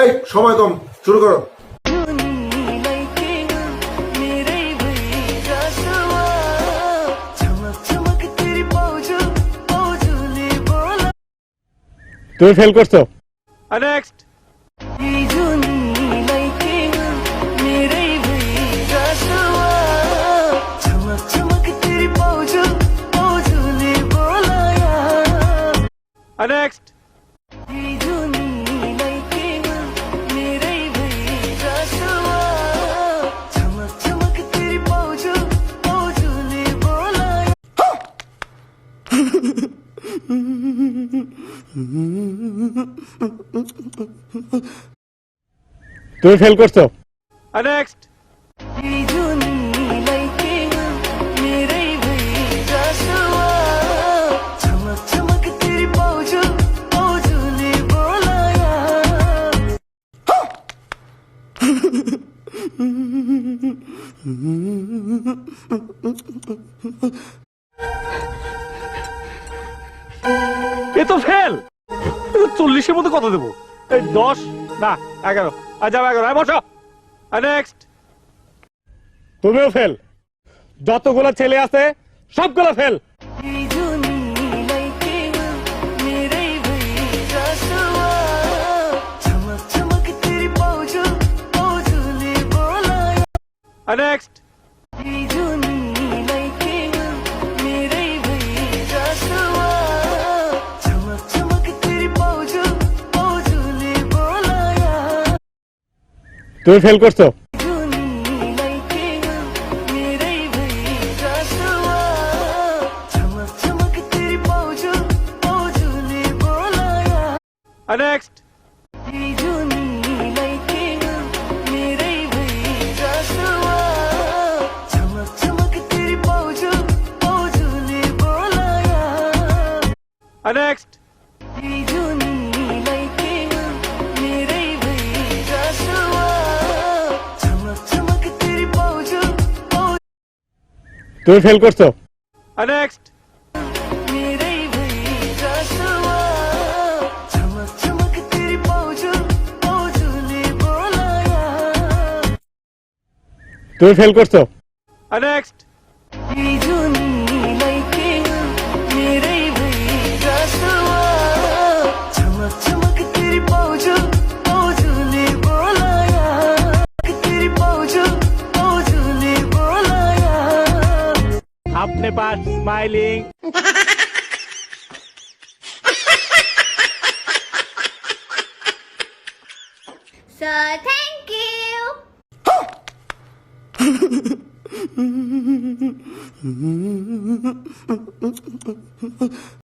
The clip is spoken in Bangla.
এই সময় কম শুরু করো। তুমি ফেল করছ। নেক্সট নেক্সট তুমি ফেল করছ। নেক্সট এ তো ফেল। চল্লিশের মধ্যে কত দেবো? এই দশ, না, এগারো। আর যাব এগারো আর বসো। নেক্সট তুমিও ফেল। যতগুলো ছেলে আছে, সবগুলো ফেল। নেক্সট তুমি ফেল করছ। নেক্সট নেক্সট তুমি ফেল করছ। নেক্সট তুমি ফেল করছ। Next papers smiling. so thank you.